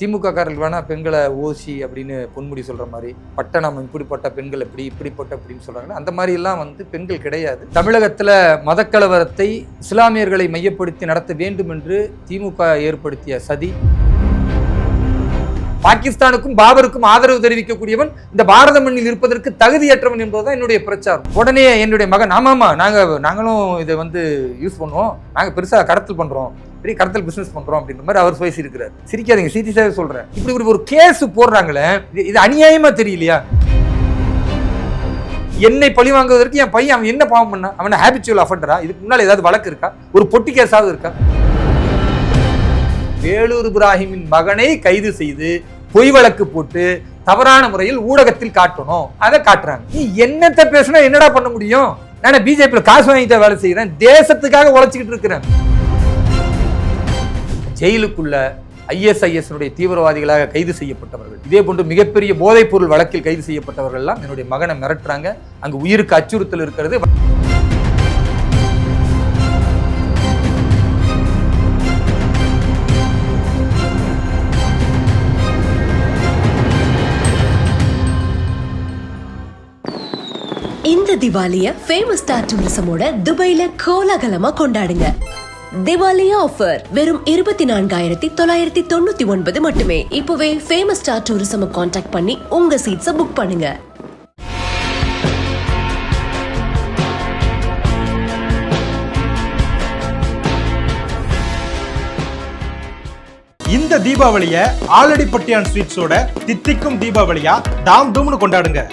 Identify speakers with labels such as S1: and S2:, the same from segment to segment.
S1: திமுக காரர்கள் வேணால் பெண்களை ஓசி அப்படின்னு பொன்முடி சொல்கிற மாதிரி பட்டணம் இப்படிப்பட்ட பெண்கள் எப்படி இப்படிப்பட்ட அப்படின்னு சொல்கிறாங்க அந்த மாதிரிலாம் வந்து பெண்கள் கிடையாது. தமிழகத்தில் மதக்கலவரத்தை இஸ்லாமியர்களை மையப்படுத்தி நடத்த வேண்டும் என்று திமுக ஏற்படுத்திய சதி. பாகிஸ்தானுக்கும் பாபருக்கும் ஆதரவு தெரிவிக்கக்கூடியவன் இந்த பாரத மண்ணில் இருப்பதற்கு தகுதியற்றவன் என்பதுதான் என்னுடைய பிரச்சாரம். உடனே என்னுடைய மகன் ஆமாமா நாங்கள் நாங்களும் இதை வந்து யூஸ் பண்ணுவோம். நாங்கள் பெருசாக கடத்தல் பண்ணுறோம் பெரிய கடத்தல் பிசினஸ் பண்றோம் அப்படின்ற மாதிரி அவர் பேசி இருக்கிறார் சிரிக்காதீங்க சீரியஸாவே சொல்றேன். இப்படி ஒரு- ஒரு கேஸ் போடுறாங்களே இது- அநியாயமா தெரியலையா? என்னை பழி வாங்குவதற்கு என் பையன் அவன் என்ன பாவம் பண்ணா அவன் ஹேபிச்சுவல் அஃபண்டரா இதுக்கு முன்னால் ஏதாவது வழக்கு இருக்கா? ஒரு பொட்டி கேஸாவது இருக்கா? வேலூர் இப்ராஹிமின் மகனை கைது செய்து பொய் வழக்கு போட்டு தவறான முறையில் ஊடகத்தில் காட்டணும். அதை காட்டுறாங்க. நீ என்னத்த பேசுனா என்னடா பண்ண முடியும்? நான் பிஜேபியில் காசு வாங்கிட்டு வேலை செய்யறேன் தேசத்துக்காக உழைச்சிக்கிட்டு இருக்கிறேன். ஜெயிலுக்குள்ள ஐஎஸ்ஐஎஸ்னுடைய தீவிரவாதிகளாக கைது செய்யப்பட்டவர்கள். இதே போன்று மிகப்பெரிய போதைப் பொருள் வழக்கில் கைது செய்யப்பட்டவர்கள்லாம் என்னுடைய மகனை மிரட்டுறாங்க. அங்கு உயிருக்கு அச்சுறுத்தல் இருக்கிறது.
S2: இந்த திவாலிய ஃபேமஸ் ஸ்டார் டூரிசமோட துபாயில கோலாகலமா கொண்டாடுங்க. திவாலி ஆஃபர் வெறும் இருபத்தி நான்காயிரத்தி தொள்ளாயிரத்தி தொண்ணூத்தி ஒன்பது மட்டுமே. இப்பவே ஃபேமஸ் ஸ்டார் டூரிசம் காண்டாக்ட் பண்ணி உங்க சீட்ஸை புக் பண்ணுங்க.
S3: இந்த தீபாவளிய ஆலடிப்பட்டியான் ஸ்வீட்ஸோட தித்திக்கும் தீபாவளியா தாம் தூம்னு கொண்டாடுங்க.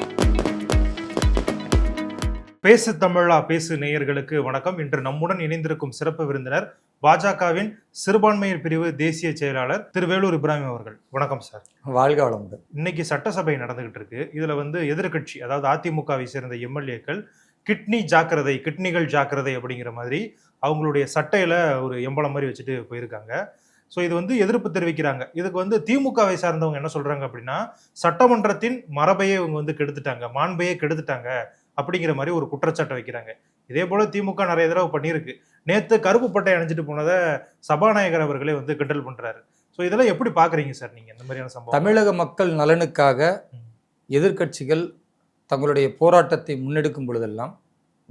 S3: பேசு தமிழா பேசு நேயர்களுக்கு வணக்கம். இன்று நம்முடன் இணைந்திருக்கும் சிறப்பு விருந்தினர் பாஜகவின் சிறுபான்மையர் பிரிவு தேசிய செயலாளர் திரு வேலூர் இப்ராஹிம் அவர்கள். வணக்கம் சார்.
S1: வாழ்க வளமுடன்.
S3: இன்னைக்கு சட்டசபை நடந்துகிட்டு இருக்கு. இதுல வந்து எதிர்க்கட்சி அதாவது அதிமுகவை சேர்ந்த எம்எல்ஏக்கள் கிட்னி ஜாக்கிரதை கிட்னிகள் ஜாக்கிரதை அப்படிங்கிற மாதிரி அவங்களுடைய சட்டையில ஒரு எம்பளம் மாதிரி வச்சுட்டு போயிருக்காங்க. ஸோ இது வந்து எதிர்ப்பு தெரிவிக்கிறாங்க. இதுக்கு வந்து திமுகவை சார்ந்தவங்க என்ன சொல்றாங்க அப்படின்னா சட்டமன்றத்தின் மரபையே இவங்க வந்து கெடுத்துட்டாங்க மாண்பையே கெடுத்துட்டாங்க. அப்படிங்கிற மாதிரி ஒரு குற்றச்சாட்டை வைக்கிறாங்க. இதே போல திமுக நிறைய தடவை பண்ணியிருக்கு. நேத்து கருப்பு பட்டை அணிஞ்சிட்டு போனதை சபாநாயகர் அவர்களே வந்து கிண்டல் பண்றாரு. ஸோ இதெல்லாம் எப்படி பாக்குறீங்க சார் நீங்க இந்த மாதிரியான சம்பவம்?
S1: தமிழக மக்கள் நலனுக்காக எதிர்க்கட்சிகள் தங்களுடைய போராட்டத்தை முன்னெடுக்கும் பொழுதெல்லாம்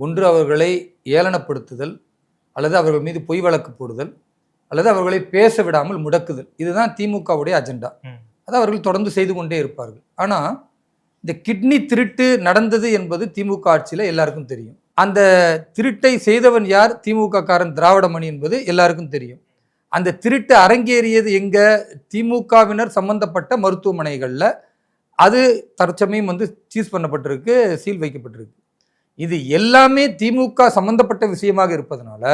S1: ஒன்று அவர்களை ஏளனப்படுத்துதல் அல்லது அவர்கள் மீது பொய் வழக்கு போடுதல் அல்லது அவர்களை பேச விடாமல் முடக்குதல். இதுதான் திமுகவுடைய அஜெண்டா. அதை அவர்கள் தொடர்ந்து செய்து கொண்டே இருப்பார்கள். ஆனால் இந்த கிட்னி திருட்டு நடந்தது என்பது திமுக ஆட்சியில் எல்லாருக்கும் தெரியும். அந்த திருட்டை செய்தவன் யார்? திமுக காரன் திராவிடமணி என்பது எல்லாருக்கும் தெரியும். அந்த திருட்டு அரங்கேறியது எங்க? திமுகவினர் சம்பந்தப்பட்ட மருத்துவமனைகளில். அது தற்சமயம் வந்து சீஸ் பண்ணப்பட்டிருக்கு சீல் வைக்கப்பட்டிருக்கு. இது எல்லாமே திமுக சம்பந்தப்பட்ட விஷயமாக இருப்பதனால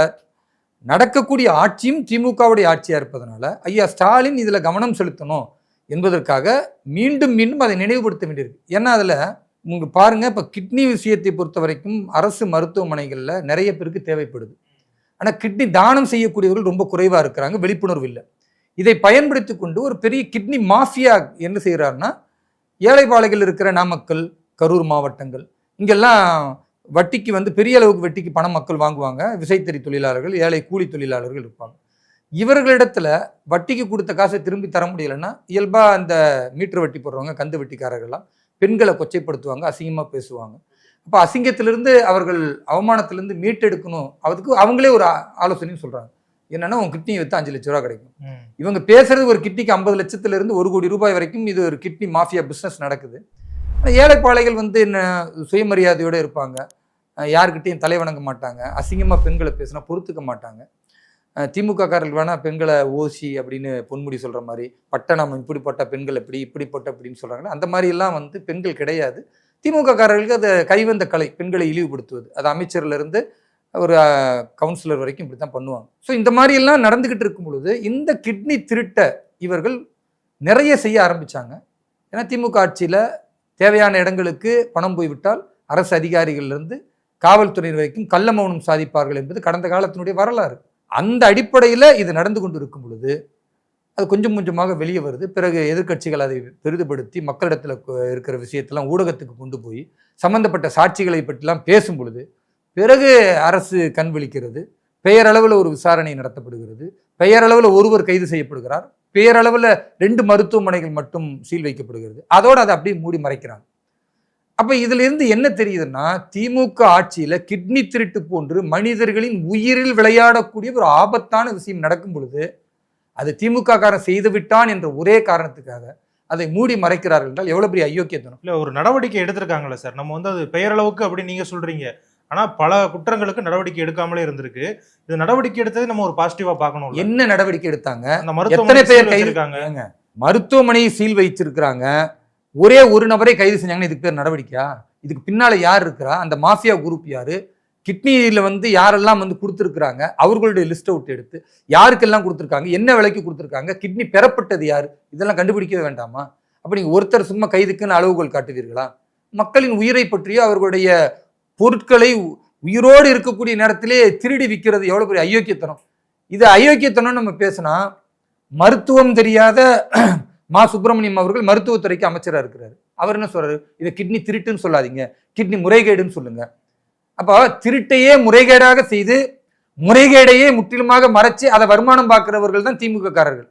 S1: நடக்கக்கூடிய ஆட்சியும் திமுகவுடைய ஆட்சியாக இருப்பதனால ஐயா ஸ்டாலின் இதில் கவனம் செலுத்தணும். என்பதற்காக மீண்டும் மீண்டும் அதை நினைவுபடுத்த வேண்டியிருக்கு. ஏன்னா அதில் உங்கள் பாருங்க இப்போ கிட்னி விஷயத்தை பொறுத்த வரைக்கும் அரசு மருத்துவமனைகளில் நிறைய பேருக்கு தேவைப்படுது. ஆனால் கிட்னி தானம் செய்யக்கூடியவர்கள் ரொம்ப குறைவாக இருக்கிறாங்க விழிப்புணர்வு இல்லை. இதை பயன்படுத்தி கொண்டு ஒரு பெரிய கிட்னி மாஃபியா என்ன செய்கிறாருன்னா ஏழைப்பாளைகள் இருக்கிற நாமக்கல் கரூர் மாவட்டங்கள் இங்கெல்லாம் வட்டிக்கு வந்து பெரிய அளவுக்கு வட்டிக்கு பணம் மக்கள் வாங்குவாங்க. விசைத்தறி தொழிலாளர்கள் ஏழை கூலி தொழிலாளர்கள் இருப்பாங்க. இவர்களிடத்துல வட்டிக்கு கொடுத்த காசை திரும்பி தர முடியலன்னா இயல்பா அந்த மீட்டர் வட்டி போடுறவங்க கந்து வட்டிக்காரர்கள்லாம் பெண்களை கொச்சைப்படுத்துவாங்க அசிங்கமாக பேசுவாங்க. அப்போ அசிங்கத்திலிருந்து அவர்கள் அவமானத்திலிருந்து மீட்டெடுக்கணும். அதுக்கு அவங்களே ஒரு ஆலோசனையும் சொல்றாங்க. என்னன்னா உன் கிட்னியை வித்து அஞ்சு லட்ச ரூபா கிடைக்கும். இவங்க பேசுறது ஒரு கிட்னிக்கு ஐம்பது லட்சத்துல இருந்து ஒரு கோடி ரூபாய் வரைக்கும் இது ஒரு கிட்னி மாஃபியா பிஸ்னஸ் நடக்குது. ஏழைப்பாளைகள் வந்து என்ன சுயமரியாதையோட இருப்பாங்க. அஹ் யார்கிட்டயும் தலை வணங்க மாட்டாங்க. அசிங்கமா பெண்களை பேசினா பொறுத்துக்க மாட்டாங்க. திமுககாரர்கள் திமுக காரர்கள் பெண்களை ஓசி அப்படின்னு பொன்முடி சொல்கிற மாதிரி பட்டணம் இப்படிப்பட்ட பெண்கள் எப்படி இப்படிப்பட்ட அப்படின்னு சொல்கிறாங்க அந்த மாதிரி எல்லாம் வந்து பெண்கள் கிடையாது. திமுக காரர்களுக்கு அது கைவந்த கலை பெண்களை இழிவுபடுத்துவது. அது அமைச்சர்லேருந்து ஒரு கவுன்சிலர் வரைக்கும் இப்படி தான் பண்ணுவாங்க. ஸோ இந்த மாதிரி எல்லாம் இருக்கும் பொழுது இந்த கிட்னி திருட்ட இவர்கள் நிறைய செய்ய ஆரம்பித்தாங்க ஏன்னா திமுக ஆட்சியில் தேவையான இடங்களுக்கு பணம் போய்விட்டால் அரசு அதிகாரிகள்லேருந்து காவல்துறையினர் வரைக்கும் கள்ள மௌனம் சாதிப்பார்கள் என்பது கடந்த காலத்தினுடைய வரலாறு. அந்த அடிப்படையில் இது நடந்து கொண்டு இருக்கும் பொழுது அது கொஞ்சம் கொஞ்சமாக வெளியே வருது. பிறகு எதிர்க்கட்சிகள் அதை பெரிதுபடுத்தி மக்களிடத்தில் இருக்கிற விஷயத்தெல்லாம் ஊடகத்துக்கு கொண்டு போய் சம்பந்தப்பட்ட சாட்சிகளை பற்றிலாம் பேசும் பொழுது பிறகு அரசு கண் விழிக்கிறது. பெயரளவில் ஒரு விசாரணை நடத்தப்படுகிறது. பெயரளவில் ஒருவர் கைது செய்யப்படுகிறார். பெயரளவில் ரெண்டு மருத்துவமனைகள் மட்டும் சீல் வைக்கப்படுகிறது. அதோடு அதை அப்படியே மூடி மறைக்கிறாங்க. அப்ப இதுல இருந்து என்ன தெரியுதுன்னா திமுக ஆட்சியில கிட்னி திருட்டு போன்று மனிதர்களின் உயிரில் விளையாடக்கூடிய ஒரு ஆபத்தான விஷயம் நடக்கும் பொழுது அது திமுக காரன் செய்து விட்டான் என்ற ஒரே காரணத்துக்காக அதை மூடி மறைக்கிறார்கள் என்றால் எவ்வளவு பெரிய அயோக்கியத்தனம்?
S3: இல்ல ஒரு நடவடிக்கை எடுத்திருக்காங்கல்ல சார். நம்ம வந்து அது பெயரளவுக்கு அப்படின்னு நீங்க சொல்றீங்க. ஆனா பல குற்றங்களுக்கு நடவடிக்கை எடுக்காமலே இருந்திருக்கு. இது நடவடிக்கை எடுத்தது நம்ம ஒரு பாசிட்டிவா பார்க்கணும்
S1: என்ன நடவடிக்கை எடுத்தாங்க?
S3: அந்த மருத்துவமனை
S1: பேர் கைது மருத்துவமனையை சீல் வைச்சிருக்கிறாங்க ஒரே ஒரு நபரை கைது செஞ்சாங்கன்னா இதுக்கு பேர் நடவடிக்கையா? இதுக்கு பின்னால் யார் இருக்கிறா? அந்த மாஃபியா குரூப் யார்? கிட்னியில் வந்து யாரெல்லாம் வந்து கொடுத்துருக்குறாங்க? அவர்களுடைய லிஸ்ட் அவுட் எடுத்து யாருக்கெல்லாம் கொடுத்துருக்காங்க? என்ன விலைக்கு கொடுத்துருக்காங்க? கிட்னி பெறப்பட்டது யார்? இதெல்லாம் கண்டுபிடிக்கவே வேண்டாமா? அப்போ நீங்கள் ஒருத்தர் சும்மா கைதுக்குன்னு அளவுகோல் காட்டுவீர்களா? மக்களின் உயிரை பற்றியோ அவர்களுடைய பொருட்களை உயிரோடு இருக்கக்கூடிய நேரத்திலே திருடி விற்கிறது எவ்வளோ பெரிய அயோக்கியத்தனம். இது அயோக்கியத்தனம்னு நம்ம பேசினா மருத்துவம் தெரியாத மா சுப்பிரமணியம் அவர்கள் மருத்துவத்துறைக்கு அமைச்சரா இருக்கிறாரு. அவர் என்ன சொல்றாரு? இதை கிட்னி திருட்டுன்னு சொல்லாதீங்க. கிட்னி முறைகேடுன்னு சொல்லுங்க. அப்போ திருட்டையே முறைகேடாக செய்து முறைகேடையே முற்றிலுமாக மறைச்சு அதை வருமானம் பார்க்கிறவர்கள் தான் திமுக காரர்கள்.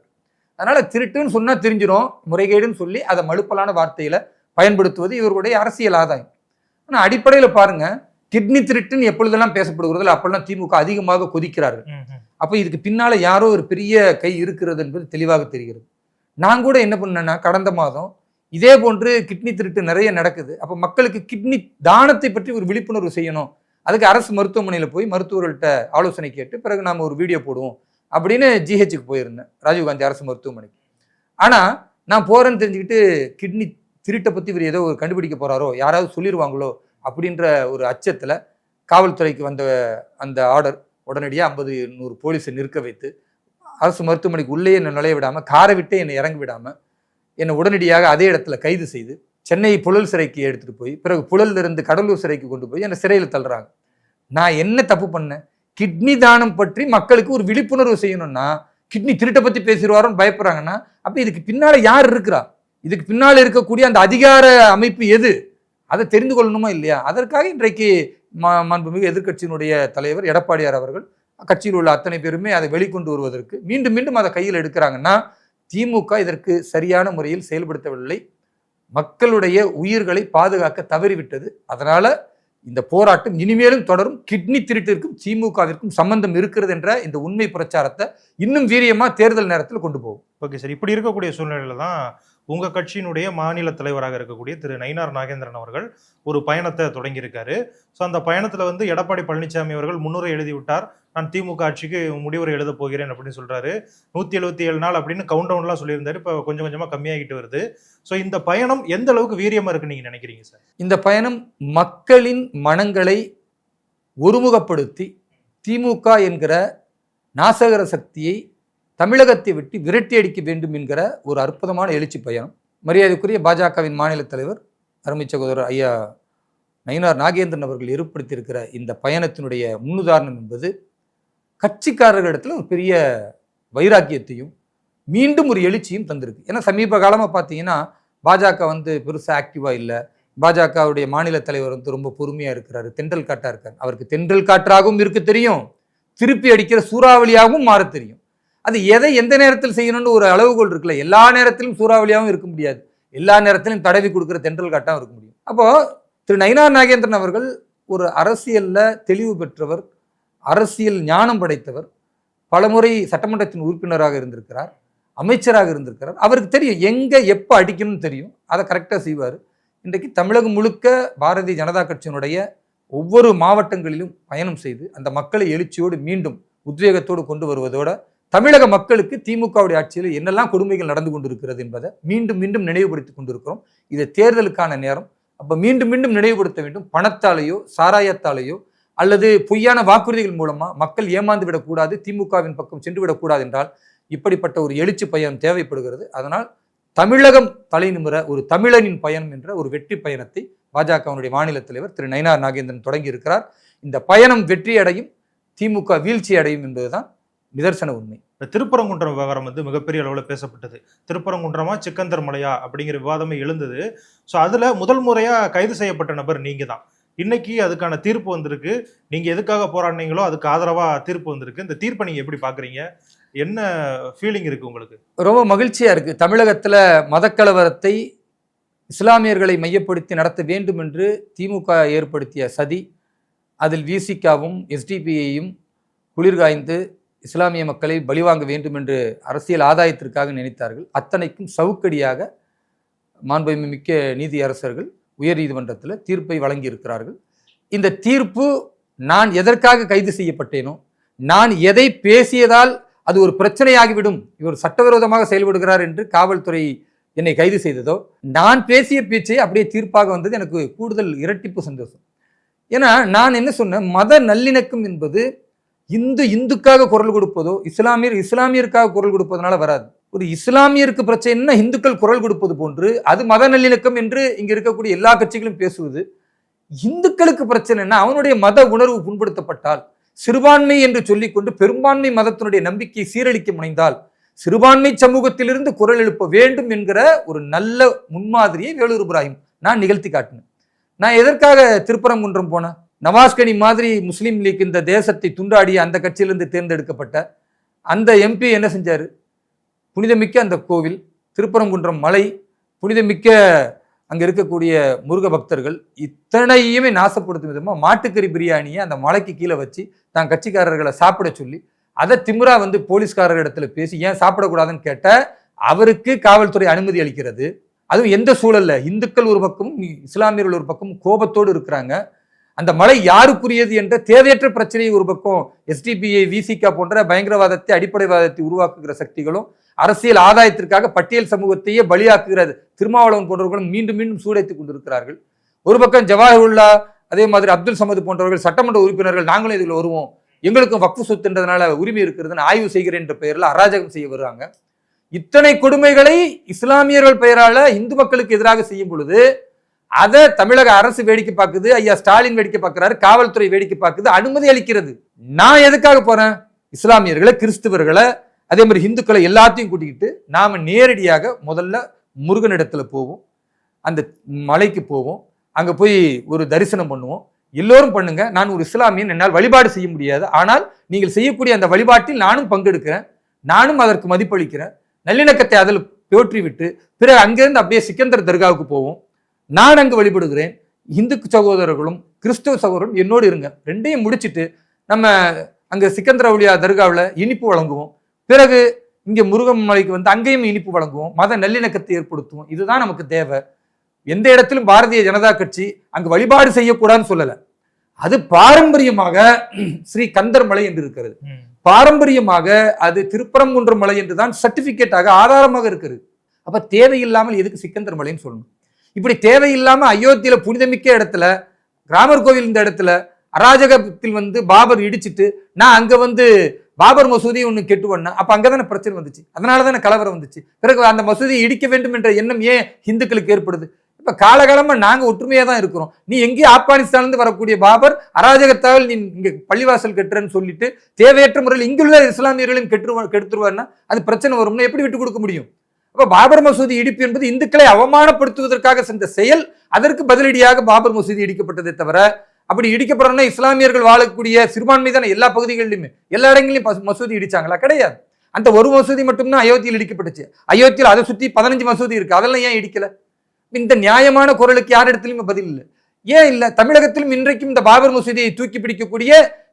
S1: அதனால திருட்டுன்னு சொன்னா தெரிஞ்சிரும். முறைகேடுன்னு சொல்லி அதை மழுப்பலான வார்த்தையில பயன்படுத்துவது இவர்களுடைய அரசியல் ஆதாயம். ஆனா அடிப்படையில பாருங்க கிட்னி திருட்டுன்னு எப்பொழுதெல்லாம் பேசப்படுகிறதில்ல அப்பெல்லாம் திமுக அதிகமாக கொதிக்கிறார்கள். அப்போ இதுக்கு பின்னால யாரோ ஒரு பெரிய கை இருக்கிறது என்பது தெளிவாக தெரிகிறது. நான் கூட என்ன பண்ணேன்னா கடந்த மாதம் இதே போன்று கிட்னி திருட்டு நிறைய நடக்குது. அப்போ மக்களுக்கு கிட்னி தானத்தை பற்றி ஒரு விழிப்புணர்வு செய்யணும். அதுக்கு அரசு மருத்துவமனையில் போய் மருத்துவர்கள்ட்ட ஆலோசனை கேட்டு பிறகு நாம் ஒரு வீடியோ போடுவோம் அப்படின்னு ஜிஹெச்சுக்கு போயிருந்தேன். ராஜீவ்காந்தி அரசு மருத்துவமனைக்கு. ஆனால் நான் போகிறேன்னு தெரிஞ்சுக்கிட்டு கிட்னி திருட்டை பற்றி இவர் ஏதோ ஒரு கண்டுபிடிக்க போகிறாரோ யாராவது சொல்லிடுவாங்களோ அப்படின்ற ஒரு அச்சத்தில் காவல்துறைக்கு வந்த அந்த ஆர்டர் உடனடியாக ஐம்பது நூறு போலீஸை நிற்க வைத்து அரசு மருத்துவமனைக்கு உள்ளே என்னை நுழைய விடாமல் காரை விட்டே என்னை இறங்க விடாமல் என்னை உடனடியாக அதே இடத்துல கைது செய்து சென்னை புழல் சிறைக்கு எடுத்துகிட்டு போய் பிறகு புழல்ல இருந்து கடலூர் சிறைக்கு கொண்டு போய் என்னை சிறையில் தள்ளுறாங்க. நான் என்ன தப்பு பண்ணேன்? கிட்னி தானம் பற்றி மக்களுக்கு ஒரு விழிப்புணர்வு செய்யணும்னா கிட்னி திருட்டை பற்றி பேசிடுவாரோன்னு பயப்படுறாங்கன்னா அப்போ இதுக்கு பின்னால் யார் இருக்கிறா? இதுக்கு பின்னால் இருக்கக்கூடிய அந்த அதிகார அமைப்பு எது? அதை தெரிந்து கொள்ளணுமா இல்லையா? அதற்காக இன்றைக்கு ம- மாண்புமிகு எதிர்க்கட்சியினுடைய தலைவர் எடப்பாடியார் அவர்கள் கட்சியில் உள்ள அத்தனை பேருமே அதை வெளிக்கொண்டு வருவதற்கு மீண்டும் மீண்டும் அதை கையில் எடுக்கிறாங்கன்னா திமுக இதற்கு சரியான முறையில் செயல்படுத்தவில்லை. மக்களுடைய உயிர்களை பாதுகாக்க தவறிவிட்டது. அதனால இந்த போராட்டம் இனிமேலும் தொடரும். கிட்னி திருட்டிற்கும் திமுகவிற்கும் சம்பந்தம் இருக்கிறது என்ற இந்த உண்மை பிரச்சாரத்தை இன்னும் வீரியமா தேர்தல் நேரத்தில் கொண்டு போகும்.
S3: Okay sir. இப்படி இருக்கக்கூடிய சூழ்நிலையில தான் உங்கள் கட்சியினுடைய மாநில தலைவராக இருக்கக்கூடிய திரு நயினார் நாகேந்திரன் அவர்கள் ஒரு பயணத்தை தொடங்கியிருக்காரு. ஸோ அந்த பயணத்தில் வந்து எடப்பாடி பழனிசாமி அவர்கள் முன்னுரை எழுதி விட்டார் நான் திமுக ஆட்சிக்கு முடிவுரை எழுத போகிறேன் அப்படின்னு சொல்கிறாரு நூற்றி எழுபத்தி ஏழு நாள் அப்படின்னு கவுண்ட் டவுன்லாம் சொல்லியிருந்தாரு. இப்போ கொஞ்சம் கொஞ்சமாக கம்மியாகிட்டு வருது. ஸோ இந்த பயணம் எந்த அளவுக்கு வீரியமாக இருக்குன்னு நீங்கள் நினைக்கிறீங்க சார்
S1: இந்த பயணம் மக்களின் மனங்களை ஒருமுகப்படுத்தி திமுக என்கிற நாசகர சக்தியை தமிழகத்தை விட்டு விரட்டி அடிக்க வேண்டும் என்கிற ஒரு அற்புதமான எழுச்சி பயணம். மரியாதைக்குரிய பாஜகவின் மாநில தலைவர் அருமை சகோதரர் ஐயா நயினார் நாகேந்திரன் அவர்கள் ஏற்படுத்தியிருக்கிற இந்த பயணத்தினுடைய முன்னுதாரணம் என்பது கட்சிக்காரர்களிடத்தில் ஒரு பெரிய வைராக்கியத்தையும் மீண்டும் ஒரு எழுச்சியும் தந்திருக்கு. ஏன்னா சமீப காலமாக பார்த்தீங்கன்னா பாஜக வந்து பெருசாக ஆக்டிவாக இல்லை. பாஜகவுடைய மாநில தலைவர் வந்து ரொம்ப பொறுமையாக இருக்கிறாரு. தென்றல் காட்டாக இருக்கார். அவருக்கு தென்றல் காற்றாகவும் இருக்க தெரியும். திருப்பி அடிக்கிற சூறாவளியாகவும் மாற தெரியும். அது எதை எந்த நேரத்தில் செய்யணும்னு ஒரு அளவுகோல் இருக்குல்ல. எல்லா நேரத்திலும் சூறாவளியாகவும் இருக்க முடியாது. எல்லா நேரத்திலும் தடவி கொடுக்குற தென்றல் காட்டாகவும் இருக்க முடியும். அப்போது திரு நயினார் நாகேந்திரன் அவர்கள் ஒரு அரசியலில் தெளிவு பெற்றவர் அரசியல் ஞானம் படைத்தவர் பலமுறை சட்டமன்றத்தின் உறுப்பினராக இருந்திருக்கிறார் அமைச்சராக இருந்திருக்கிறார். அவருக்கு தெரியும் எங்கே எப்போ அடிக்கணும்னு தெரியும். அதை கரெக்டாக செய்வார். இன்றைக்கு தமிழகம் முழுக்க பாரதிய ஜனதா கட்சியினுடைய ஒவ்வொரு மாவட்டங்களிலும் பயணம் செய்து அந்த மக்களை எழுச்சியோடு மீண்டும் உத்வேகத்தோடு கொண்டு வருவதோட தமிழக மக்களுக்கு திமுகவுடைய ஆட்சியில் என்னெல்லாம் கொடுமைகள் நடந்து கொண்டிருக்கிறது என்பதை மீண்டும் மீண்டும் நினைவுபடுத்திக் கொண்டிருக்கிறோம். இது தேர்தலுக்கான நேரம். அப்போ மீண்டும் மீண்டும் நினைவுபடுத்த வேண்டும். பணத்தாலேயோ சாராயத்தாலேயோ அல்லது பொய்யான வாக்குறுதிகள் மூலமா மக்கள் ஏமாந்து விடக்கூடாது திமுகவின் பக்கம் சென்று விடக்கூடாது என்றால் இப்படிப்பட்ட ஒரு எழுச்சி பயணம் தேவைப்படுகிறது. அதனால் தமிழகம் தலை நிமிர ஒரு தமிழனின் பயணம் என்ற ஒரு வெற்றி பயணத்தை பாஜகவினுடைய மாநில தலைவர் திரு நயினார் நாகேந்திரன் தொடங்கி இருக்கிறார் இந்த பயணம் வெற்றி அடையும் திமுக வீழ்ச்சி அடையும் என்பதுதான் நிதர்சன உண்மை.
S3: இந்த திருப்பரங்குன்றம் விவகாரம் வந்து மிகப்பெரிய அளவில் பேசப்பட்டது. திருப்பரங்குன்றமா சிக்கந்தர் மலையா அப்படிங்கிற விவாதமே எழுந்தது. ஸோ அதில் முதல் முறையாக கைது செய்யப்பட்ட நபர் நீங்கள் தான் இன்னைக்கு அதுக்கான தீர்ப்பு வந்திருக்கு. நீங்கள் எதுக்காக போராடினீங்களோ அதுக்கு ஆதரவாக தீர்ப்பு வந்திருக்கு. இந்த தீர்ப்பை நீங்கள் எப்படி பார்க்குறீங்க? என்ன ஃபீலிங் இருக்குது உங்களுக்கு?
S1: ரொம்ப மகிழ்ச்சியாக இருக்குது தமிழகத்தில் மதக்கலவரத்தை இஸ்லாமியர்களை மையப்படுத்தி நடத்த வேண்டும் என்று திமுக ஏற்படுத்திய சதி அதில் விசிகாவும் எஸ்டிபியையும் குளிர்காய்ந்து இஸ்லாமிய மக்களை பலிவாங்க வேண்டும் என்று அரசியல் ஆதாயத்திற்காக நினைத்தார்கள். அத்தனைக்கும் சவுக்கடியாக மாண்புமிக்க நீதி அரசர்கள் உயர்நீதிமன்றத்தில் தீர்ப்பை வழங்கியிருக்கிறார்கள். இந்த தீர்ப்பு நான் எதற்காக கைது செய்யப்பட்டேனோ நான் எதை பேசியதால் அது ஒரு பிரச்சனையாகிவிடும் இவர் சட்டவிரோதமாக செயல்படுகிறார் என்று காவல்துறை என்னை கைது செய்ததோ நான் பேசிய பேச்சை அப்படியே தீர்ப்பாக வந்தது எனக்கு கூடுதல் இரட்டிப்பு சந்தோஷம். ஏன்னா நான் என்ன சொன்னேன் மத நல்லிணக்கம் என்பது இந்து இந்துக்காக குரல் கொடுப்பதோ இஸ்லாமியர் இஸ்லாமியருக்காக குரல் கொடுப்பதனால வராது. ஒரு இஸ்லாமியருக்கு பிரச்சனைன்னா இந்துக்கள் குரல் கொடுப்பது போன்று அது மத நல்லிணக்கம் என்று இங்க இருக்கக்கூடிய எல்லா கட்சிகளும் பேசுவது. இந்துக்களுக்கு பிரச்சனைன்னா அவனுடைய மத உணர்வு புண்படுத்தப்பட்டால் சிறுபான்மை என்று சொல்லிக்கொண்டு பெரும்பான்மை மதத்தினுடைய நம்பிக்கையை சீரழிக்க முனைந்தால் சிறுபான்மை சமூகத்திலிருந்து குரல் எழுப்ப வேண்டும் என்கிற ஒரு நல்ல முன்மாதிரியை வேலூர் இப்ராஹிம் நான் நிகழ்த்தி காட்டினேன். நான் எதற்காக திருப்பரங்குன்றம் போனேன்? நவாஸ்கனி மாதிரி முஸ்லீம் லீக் இந்த தேசத்தை துண்டாடிய அந்த கட்சியிலிருந்து தேர்ந்தெடுக்கப்பட்ட அந்த எம்பி என்ன செஞ்சார்? புனிதமிக்க அந்த கோவில் திருப்பரங்குன்றம் மலை புனிதமிக்க அங்கே இருக்கக்கூடிய முருக பக்தர்கள் இத்தனையுமே நாசப்படுத்தும் விதமாக மாட்டுக்கறி பிரியாணியை அந்த மலைக்கு கீழே வச்சு தான் கட்சிக்காரர்களை சாப்பிட சொல்லி அதை திமிரா வந்து போலீஸ்காரர் இடத்துல பேசி ஏன் சாப்பிடக்கூடாதுன்னு கேட்ட அவருக்கு காவல்துறை அனுமதி அளிக்கிறது. அதுவும் எந்த சூழல்ல? இந்துக்கள் ஒரு பக்கமும் இஸ்லாமியர்கள் ஒரு பக்கமும் கோபத்தோடு இருக்கிறாங்க. அந்த மலை யாருக்குரியது என்ற தேவையற்ற பிரச்சனையை ஒரு பக்கம் எஸ்டிபிஐ விசிகா போன்ற பயங்கரவாதத்தை அடிப்படைவாதத்தை உருவாக்குகிற சக்திகளும் அரசியல் ஆதாயத்திற்காக பட்டியல் சமூகத்தையே பலியாக்குகிறது திருமாவளவன் போன்றவர்களும் மீண்டும் மீண்டும் சூடைத்துக் கொண்டிருக்கிறார்கள். ஒரு பக்கம் ஜவாஹருல்லா அதே மாதிரி அப்துல் சமது போன்றவர்கள் சட்டமன்ற உறுப்பினர்கள் நாங்களும் இதில் வருவோம். எங்களுக்கும் வக்ஃபு சொத்துன்றதுனால உரிமை இருக்கிறதுன்னு ஆய்வு செய்கிறேன் என்ற பெயரில் அராஜகம் செய்ய வருவாங்க இத்தனை கொடுமைகளை இஸ்லாமியர்கள் பெயரால இந்து மக்களுக்கு எதிராக செய்யும் பொழுது அதை தமிழக அரசு வேடிக்கை பார்க்குது ஐயா ஸ்டாலின் வேடிக்கை பார்க்கிறாரு காவல்துறை வேடிக்கை பார்க்குது அனுமதி அளிக்கிறது. நான் எதுக்காக போறேன்? இஸ்லாமியர்களை கிறிஸ்துவர்களை அதே மாதிரி இந்துக்களை எல்லாத்தையும் கூட்டிக்கிட்டு நாம் நேரடியாக முதல்ல முருகனிடத்துல போவோம். அந்த மலைக்கு போவோம். அங்கே போய் ஒரு தரிசனம் பண்ணுவோம். எல்லோரும் பண்ணுங்க. நான் ஒரு இஸ்லாமியன் என்னால் வழிபாடு செய்ய முடியாது. ஆனால் நீங்கள் செய்யக்கூடிய அந்த வழிபாட்டில் நானும் பங்கெடுக்கிறேன். நானும் அதற்கு மதிப்பளிக்கிறேன். நல்லிணக்கத்தை அதில் போற்றி விட்டு பிறகு அங்கிருந்து அப்படியே சிக்கந்தர் தர்காவுக்கு போவோம். நான் அங்கு வழிபடுகிறேன். இந்து சகோதரர்களும் கிறிஸ்தவ சகோதரரும் என்னோடு இருங்க. ரெண்டையும் முடிச்சிட்டு நம்ம அங்க சிக்கந்தரவுலியா தர்காவில் இனிப்பு வழங்குவோம். பிறகு இங்க முருகன் மலைக்கு வந்து அங்கேயும் இனிப்பு வழங்குவோம். மத நல்லிணக்கத்தை ஏற்படுத்துவோம். இதுதான் நமக்கு தேவை. எந்த இடத்திலும் பாரதிய ஜனதா கட்சி அங்கு வழிபாடு செய்யக்கூடாதுன்னு சொல்லல. அது பாரம்பரியமாக ஸ்ரீ கந்தர் மலை என்று இருக்கிறது. பாரம்பரியமாக அது திருப்பரங்குன்றம் மலை என்று தான் சர்டிபிகேட்டாக ஆதாரமாக இருக்கிறது. அப்ப தேவையில்லாமல் எதுக்கு சிக்கந்தர் மலைன்னு சொல்லணும்? இப்படி தேவையில்லாமல் அயோத்தியில் புனிதமிக்க இடத்துல ராமர் கோவில் இந்த இடத்துல அராஜகத்தில் வந்து பாபர் இடிச்சிட்டு நான் அங்கே வந்து பாபர் மசூதி ஒன்று கெட்டு பண்ணேன் அங்கே தானே பிரச்சனை வந்துச்சு. அதனால தானே கலவரம் வந்துச்சு. பிறகு அந்த மசூதியை இடிக்க வேண்டும் என்ற எண்ணம் ஏன் இந்துக்களுக்கு ஏற்படுது? இப்போ காலகாலமாக நாங்கள் ஒற்றுமையாக தான் இருக்கிறோம். நீ எங்கேயும் ஆப்கானிஸ்தான்லேருந்து வரக்கூடிய பாபர் அராஜகத்தால் நீ இங்கே பள்ளிவாசல் கட்டுறன்னு சொல்லிட்டு தேவையற்ற முறையில் இங்குள்ள இஸ்லாமியர்களையும் கெட்டு கெடுத்துருவாருன்னா அது பிரச்சனை வரும்னா எப்படி விட்டு கொடுக்க முடியும்? அப்ப பாபர் மசூதி இடிப்பு என்பது இந்துக்களை அவமானப்படுத்துவதற்காக சென்ற செயல் அதற்கு பதிலடியாக பாபர் மசூதி இடிக்கப்பட்டதே தவிர அப்படி இடிக்கப்படணும்னா இஸ்லாமியர்கள் வாழக்கூடிய சிறுபான்மை தானே எல்லா பகுதிகளிலுமே. எல்லா இடங்களிலும் மசூதி இடிச்சாங்களா? கிடையாது. அந்த ஒரு மசூதி மட்டும்தான் அயோத்தியில் இடிக்கப்பட்டுச்சு. அயோத்தியில் அதை சுத்தி பதினஞ்சு மசூதி இருக்கு. அதெல்லாம் ஏன் இடிக்கல? இந்த நியாயமான குரலுக்கு யார் இடத்துலையுமே பதில் இல்லை. ஏன் இல்ல? தமிழகத்திலும் இன்றைக்கும் இந்த பாபர் மசூதியை தூக்கி பிடிக்கக்கூடிய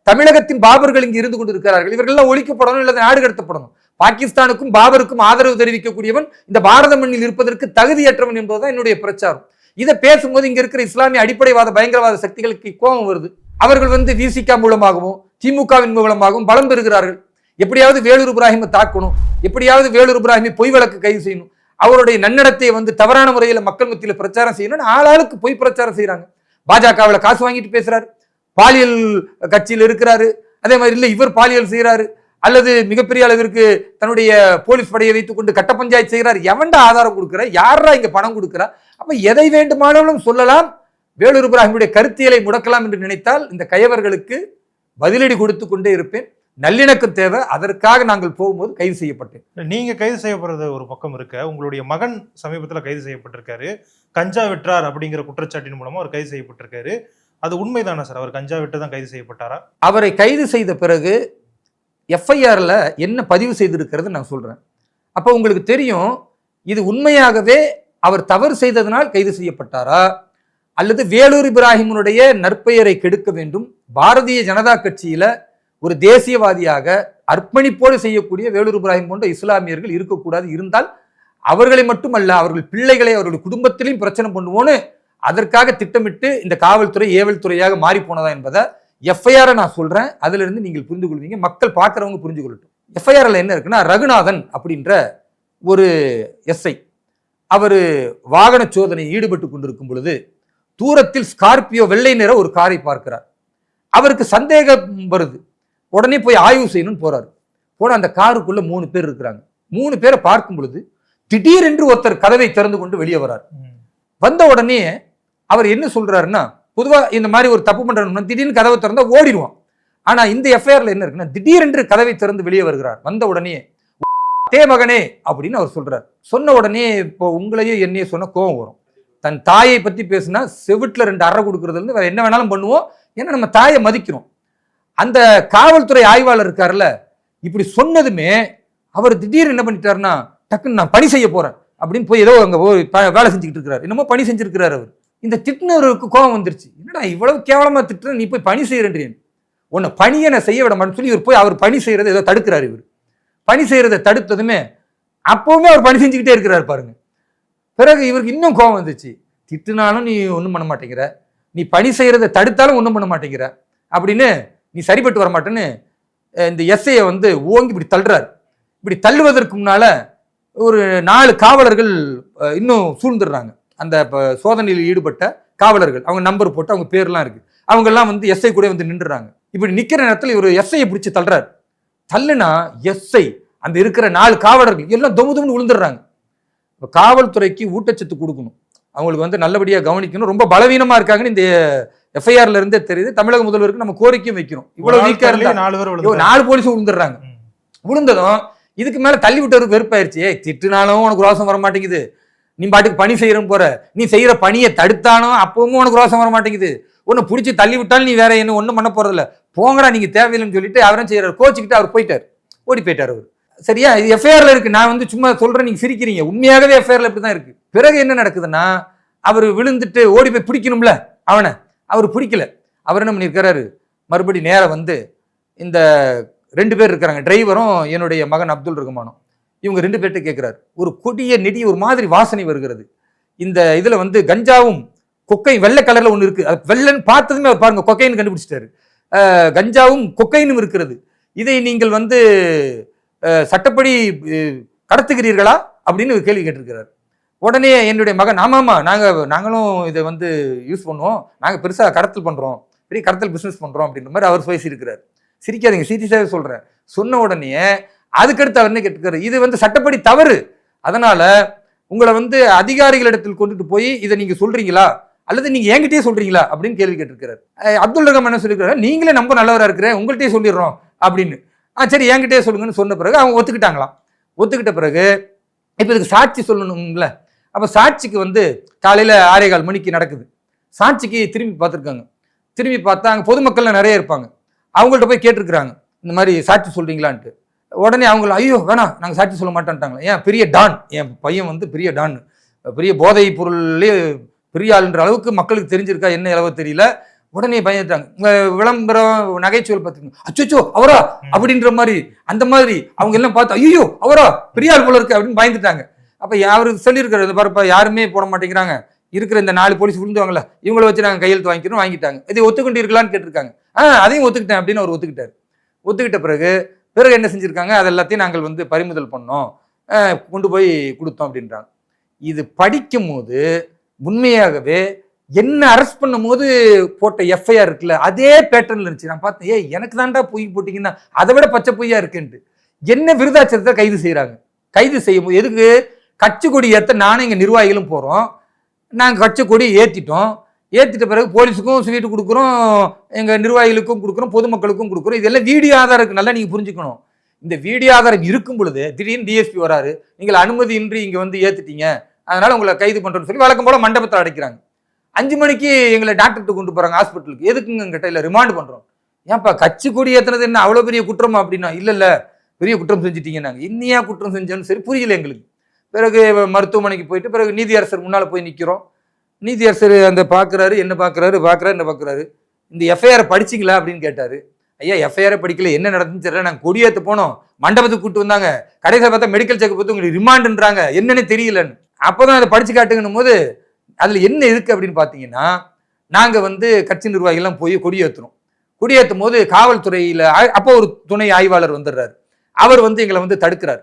S1: தமிழகத்தின் பாபர்கள் இங்கு இருந்து கொண்டிருக்கிறார்கள். இவர்கள்லாம் ஒழிக்கப்படணும் இல்லை நாடு கடத்தப்படணும். பாகிஸ்தானுக்கும் பாபருக்கும் ஆதரவு தெரிவிக்கக்கூடியவன் இந்த பாரத மண்ணில் இருப்பதற்கு தகுதியற்றவன் என்பதுதான் என்னுடைய பிரச்சாரம். இதை பேசும்போது இங்க இருக்கிற இஸ்லாமிய அடிப்படைவாத பயங்கரவாத சக்திகளுக்கு கோபம் வருது. அவர்கள் வந்து விசிகா மூலமாகவும் திமுகவின் மூலமாகவும் பலம் பெறுகிறார்கள். எப்படியாவது வேலூர் இப்ராஹிமை தாக்கணும். எப்படியாவது வேலூர் இப்ராஹிமை பொய் வழக்கு கைது செய்யணும். அவருடைய நன்னடத்தையை வந்து தவறான முறையில் மக்கள் மத்தியில் பிரச்சாரம் செய்யணும்னு ஆளாளுக்கு பொய் பிரச்சாரம் செய்கிறாங்க பாஜகவில் காசு வாங்கிட்டு பேசுறாரு. பாலியல் கட்சியில் இருக்கிறாரு. அதே மாதிரி இல்லை இவர் பாலியல் செய்கிறாரு அல்லது மிகப்பெரிய அளவிற்கு தன்னுடைய போலீஸ் படையை வைத்துக் கொண்டு கட்ட பஞ்சாயத்து செய்கிறார் எவன்டா ஆதாரம் கொடுக்குற யாரா இங்க பணம் கொடுக்குறா அப்ப எதை வேண்டுமானாலும் சொல்லலாம். வேலூர் இப்ராஹிமுடைய கருத்தியலை முடக்கலாம் என்று நினைத்தால் இந்த கயவர்களுக்கு பதிலடி கொடுத்து கொண்டே இருப்பேன். நல்லிணக்கம் தேவை அதற்காக நாங்கள் போகும்போது கைது செய்யப்பட்டேன்.
S3: நீங்க கைது செய்யப்படுறது ஒரு பக்கம் இருக்க உங்களுடைய மகன் சமீபத்துல கைது செய்யப்பட்டிருக்காரு. கஞ்சா விற்றார் அப்படிங்கிற குற்றச்சாட்டின் மூலமா அவர் கைது செய்யப்பட்டிருக்காரு. அது உண்மைதானா சார்? அவர் கஞ்சா விட்டு தான் கைது செய்யப்பட்டாரா?
S1: அவரை கைது செய்த பிறகு எஃப்ஐஆரில் என்ன பதிவு செய்திருக்கிறது நான் சொல்கிறேன் அப்போ உங்களுக்கு தெரியும் இது உண்மையாகவே அவர் தவறு செய்ததனால் கைது செய்யப்பட்டாரா? அல்லது வேலூர் இப்ராஹிமுடைய நற்பெயரை கெடுக்க வேண்டும்? பாரதிய ஜனதா கட்சியில் ஒரு தேசியவாதியாக அர்ப்பணிப்போடு செய்யக்கூடிய வேலூர் இப்ராஹிம் போன்ற இஸ்லாமியர்கள் இருக்கக்கூடாது. இருந்தால் அவர்களை மட்டுமல்ல அவர்கள் பிள்ளைகளை அவர்கள் குடும்பத்திலையும் பிரச்சனை பண்ணுவோன்னு அதற்காக திட்டமிட்டு இந்த காவல்துறை ஏவல் துறையாக மாறி போனதா என்பதை எஃப்ஐஆரை நான் சொல்றேன். அதுல இருந்து நீங்கள் புரிந்து கொள்வீங்க மக்கள் பார்க்கறவங்க புரிஞ்சு கொள்ளட்டும் எஃப்ஐஆர்ல என்ன இருக்குன்னா ரகுநாதன் அப்படின்ற ஒரு எஸ்ஐ அவர் வாகன சோதனை ஈடுபட்டு கொண்டிருக்கும் பொழுது தூரத்தில் ஸ்கார்பியோ வெள்ளை நிற ஒரு காரை பார்க்கிறார். அவருக்கு சந்தேகம் வருது. உடனே போய் ஆய்வு செய்யணும்னு போறாரு. போன அந்த காருக்குள்ள மூணு பேர் இருக்கிறாங்க. மூணு பேரை பார்க்கும் பொழுது திடீரென்று ஒருத்தர் கதவை திறந்து கொண்டு வெளியே வரார். வந்த உடனே அவர் என்ன சொல்றாருன்னா பொதுவாக இந்த மாதிரி ஒரு தப்பு பண்ணுறோம்னா திடீர்னு கதவை திறந்தால் ஓடிடுவான் ஆனால் இந்த எஃப்ஐஆரில் என்ன இருக்குன்னா திடீரென்று கதவை திறந்து வெளியே வருகிறார். வந்த உடனே தே மகனே அப்படின்னு அவர் சொல்கிறார் சொன்ன உடனே இப்போ உங்களையும் என்னையும் சொன்ன கோவம் வரும். தன் தாயை பற்றி பேசுனா செவிட்டில் ரெண்டு அறை கொடுக்குறதுலேருந்து வேறு என்ன வேணாலும் பண்ணுவோம். ஏன்னா நம்ம தாயை மதிக்கிறோம். அந்த காவல்துறை ஆய்வாளர் இருக்கார்ல இப்படி சொன்னதுமே அவர் திடீர் என்ன பண்ணிட்டாருன்னா டக்குன்னு நான் பணி செய்ய போகிறேன் அப்படின்னு போய் ஏதோ அங்கே போய் வேலை செஞ்சுக்கிட்டு இருக்கிறார். என்னமோ பணி செஞ்சுருக்கிறார் அவர். இந்த திட்டினவருக்கு கோபம் வந்துருச்சு. என்னடா இவ்வளவு கேவலமாக திட்டுற நீ போய் பணி செய்கிறேன் உன்னை பணியை நான் செய்ய விட மாட்டேன்னு சொல்லி இவர் போய் அவர் பணி செய்கிறத ஏதோ தடுக்கிறார் இவர். பணி செய்கிறத தடுத்ததுமே அப்போவுமே அவர் பணி செஞ்சுக்கிட்டே இருக்கிறார் பாருங்க. பிறகு இவருக்கு இன்னும் கோபம் வந்துச்சு. திட்டுனாலும் நீ ஒன்றும் பண்ண மாட்டேங்கிற. நீ பணி செய்கிறத தடுத்தாலும் ஒன்றும் பண்ண மாட்டேங்கிற. அப்படின்னு நீ சரிப்பட்டு வர மாட்டேன்னு இந்த எஸ்ஐயை வந்து ஓங்கி இப்படி தள்ளுறாரு. இப்படி தள்ளுவதற்கு முன்னால் ஒரு நாலு காவலர்கள் இன்னும் சூழ்ந்துடுறாங்க. அந்த சோதனையில் ஈடுபட்ட காவலர்கள் அவங்க நம்பர் போட்டு அவங்க பேர்லாம் இருக்கு. அவங்க எல்லாம் வந்து எஸ்ஐ கூட வந்து நின்றுறாங்க. இப்படி நிக்கிற நேரத்தில் இவர் எஸ்ஐயை பிடிச்சி தள்ளுறாரு. தள்ளுனா எஸ்ஐ அந்த இருக்கிற நாலு காவலர்கள் எல்லாம் தொமு தொமுன்னு விழுந்துடுறாங்க. இப்ப காவல்துறைக்கு ஊட்டச்சத்து கொடுக்கணும். அவங்களுக்கு வந்து நல்லபடியா கவனிக்கணும். ரொம்ப பலவீனமா இருக்காங்கன்னு இந்த எஃப்ஐஆர்ல இருந்தே தெரியுது. தமிழக முதல்வருக்கு நம்ம கோரிக்கையும் வைக்கிறோம். இவ்வளவு வீக்கா இருந்தா
S3: நாலு பேர்.
S1: நாலு போலீஸ் விழுந்துடுறாங்க. விழுந்ததும் இதுக்கு மேல தள்ளி விட்டவருக்கு வெறுப்பாயிருச்சு திட்டுனாலும் உனக்கு ரோசம் வர மாட்டேங்குது நீ பாட்டுக்கு பணி செய்யறன்னு போற. நீ செய்யற பணியை தடுத்தானோ அப்பவும் உனக்கு ரோசம் வர மாட்டேங்குது. உன்னை பிடிச்சி தள்ளி விட்டாலும் நீ வேற என்ன ஒன்றும் பண்ண போறதில்ல. போங்கடா நீங்க தேவையில்லைன்னு சொல்லிட்டு அவரும் செய்யறாரு கோச்சுக்கிட்டு அவர் போயிட்டார். ஓடி போயிட்டார் அவர். சரியா? இது எஃப்ஐஆர்ல இருக்கு. நான் வந்து சும்மா சொல்றேன் நீங்க சிரிக்கிறீங்க. உண்மையாகவே எஃப்ஐஆர்ல இப்படிதான் இருக்கு. பிறகு என்ன நடக்குதுன்னா அவர் விழுந்துட்டு ஓடி போய் பிடிக்கணும்ல அவனை. அவர் பிடிக்கல. அவர் என்ன பண்ணியிருக்கிறாரு? மறுபடி நேரம் வந்து இந்த ரெண்டு பேர் இருக்கிறாங்க. டிரைவரும் என்னுடைய மகன் அப்துல் ரகுமானும். இவங்க ரெண்டு பேர்ட்ட கேட்குறாரு ஒரு கொடிய நெடி ஒரு மாதிரி வாசனை வருகிறது. இந்த இதில் வந்து கஞ்சாவும் கொக்கை வெள்ளை கலரில் ஒன்று இருக்குது அது வெள்ளைன்னு பார்த்ததுமே அவர் பாருங்க கொக்கைன்னு கண்டுபிடிச்சிட்டாரு. கஞ்சாவும் கொக்கைனும் இருக்கிறது. இதை நீங்கள் வந்து சட்டப்படி கடத்துகிறீர்களா? அப்படின்னு கேள்வி கேட்டிருக்கிறார். உடனே என்னுடைய மகன் ஆமாம்மா நாங்கள் நாங்களும் இதை வந்து யூஸ் பண்ணுவோம். நாங்கள் பெருசாக கடத்தல் பண்ணுறோம் பெரிய கடத்தல் பிஸ்னஸ் பண்ணுறோம் அப்படின்ற மாதிரி அவர் பேசியிருக்கிறார். சிரிக்காதீங்க சீரியஸாவே சொல்கிறேன் சொன்ன உடனே அதுக்கடுத்து அவர் என்ன கேட்டுக்கிறாரு இது வந்து சட்டப்படி தவறு. அதனால உங்களை வந்து அதிகாரிகளிடத்தில் கொண்டுட்டு போய் இதை நீங்க சொல்றீங்களா? அல்லது நீங்க என்கிட்டயே சொல்றீங்களா? அப்படின்னு கேள்வி கேட்டிருக்கிறார் அப்துல் ரகம் என்ன சொல்லியிருக்காரு நீங்களே நம்ம நல்லவரா இருக்கிறேன் உங்கள்கிட்டயே சொல்லிடுறோம் அப்படின்னு. ஆ சரி என்கிட்டயே சொல்லுங்கன்னு சொன்ன பிறகு அவங்க ஒத்துக்கிட்டாங்களாம். ஒத்துக்கிட்ட பிறகு இப்போ இதுக்கு சாட்சி சொல்லணும்ல? அப்போ சாட்சிக்கு வந்து காலையில் ஆறே கால் மணிக்கு நடக்குது. சாட்சிக்கு திரும்பி பார்த்துருக்காங்க. திரும்பி பார்த்தா அங்கே பொதுமக்கள்லாம் நிறைய இருப்பாங்க. அவங்கள்ட்ட போய் கேட்டிருக்கிறாங்க. இந்த மாதிரி சாட்சி சொல்றீங்களான்ட்டு. உடனே அவங்கள ஐயோ வேணாம் நாங்கள் சாட்சி சொல்ல மாட்டேன்ட்டாங்களே ஏன் பெரிய டான். என் பையன் வந்து பெரிய டான். பெரிய போதை பொருள்லேயே பெரிய ஆளுன்ற அளவுக்கு மக்களுக்கு தெரிஞ்சிருக்கா என்ன அளவு தெரியல. உடனே பயந்துட்டாங்க. உங்க விளம்பரம் நகைச்சுவல் பார்த்துக்கோங்க. அச்சோ அவரா? அப்படின்ற மாதிரி. அந்த மாதிரி அவங்க எல்லாம் பார்த்து ஐயோ அவரா? பெரிய ஆள் போல இருக்கு அப்படின்னு பயந்துட்டாங்க. அப்போ அவரு சொல்லியிருக்காரு "இது பாருப்பா யாருமே போட மாட்டேங்கிறாங்க. இருக்கிற இந்த நாலு போலீஸ் விழுந்துவாங்கல்ல இவங்கள வச்சு நாங்கள் கையெழுத்து வாங்கிக்கிறோம் வாங்கிட்டாங்க. இதை ஒத்துக்கொண்டீர்களான்னு கேட்டிருக்காங்க. ஆ அதையும் ஒத்துக்கிட்டேன் அப்படின்னு அவர் ஒத்துக்கிட்டார். ஒத்துக்கிட்ட பிறகு பிறகு என்ன செஞ்சுருக்காங்க? அது எல்லாத்தையும் நாங்கள் வந்து பறிமுதல் பண்ணோம். கொண்டு போய் கொடுத்தோம் அப்படின்றாங்க. இது படிக்கும் போது உண்மையாகவே என்ன அரெஸ்ட் பண்ணும்போது போட்ட எஃப்ஐஆர் இருக்குல்ல அதே பேட்டர்னில் இருந்துச்சு. நான் பார்த்தேன் ஏ எனக்கு தான்டா பொய் போட்டீங்கன்னா அதை விட பச்சை பொய்யா இருக்குன்ட்டு. என்ன விருதாச்சரத்தை கைது செய்கிறாங்க கைது செய்யும் போது எதுக்கு? கட்சி கொடி ஏற்ற நானும் இங்கே நிர்வாகிகளும் போகிறோம் நாங்கள் கட்சி கொடி ஏற்றிட்டோம் ஏற்றிட்ட பிறகு போலீஸுக்கும் ஸ்வீட்டு கொடுக்குறோம் எங்கள் நிர்வாகிகளுக்கும் கொடுக்குறோம் பொதுமக்களுக்கும் கொடுக்குறோம். இதெல்லாம் வீடியோ ஆதாரம் இருக்கு நல்லா நீங்கள் புரிஞ்சுக்கணும். இந்த வீடியோ ஆதாரம் இருக்கும் பொழுது திடீர்னு டிஎஸ்பி வராரு நீங்கள் அனுமதியின்றி இங்கே வந்து ஏற்றுட்டீங்க அதனால் உங்களை கைது பண்றோம்னு சொல்லி வழக்கம் போல மண்டபத்தில் அடைக்கிறாங்க. அஞ்சு மணிக்கு எங்களை டாக்டர்கிட்ட கொண்டு போகிறாங்க ஹாஸ்பிட்டலுக்கு எதுக்குங்க கிட்ட இல்லை ரிமாண்ட் பண்ணுறோம் ஏன்ப்பா கட்சி கொடி ஏத்துனது என்ன? அவ்வளோ பெரிய குற்றமா அப்படின்னா? இல்லை இல்லை. பெரிய குற்றம் செஞ்சிட்டீங்க நாங்கள் இன்னியா குற்றம் செஞ்சோன்னு சரி புரியல எங்களுக்கு. பிறகு மருத்துவமனைக்கு போயிட்டு பிறகு நீதியரசர் முன்னால் போய் நிற்கிறோம் நீதியரசர் அந்த பார்க்குறாரு என்ன பார்க்குறாரு பார்க்குறாரு என்ன பார்க்குறாரு இந்த எஃப்ஐஆரை படிச்சிங்களா அப்படின்னு கேட்டார். ஐயா எஃப்ஐஆரை படிக்கல என்ன நடந்துச்சு தெரியல நாங்கள் கொடியேற்ற போனோம். மண்டபத்துக்கு கூப்பிட்டு வந்தாங்க. கடைசியில் பார்த்தா மெடிக்கல் செக் பார்த்து உங்களுக்கு ரிமாண்டுன்றாங்க என்னன்னு தெரியலன்னு. அப்போதான் அதை படித்து காட்டுங்கன்னும் போது அதில் என்ன இருக்கு அப்படின்னு பார்த்தீங்கன்னா நாங்கள் வந்து கட்சி நிர்வாகிகள்லாம் போய் கொடியேற்றுறோம் கொடியேற்றும் போது காவல்துறையில் அப்போ ஒரு துணை ஆய்வாளர் வந்துடுறாரு. அவர் வந்து எங்களை வந்து தடுக்கிறார்.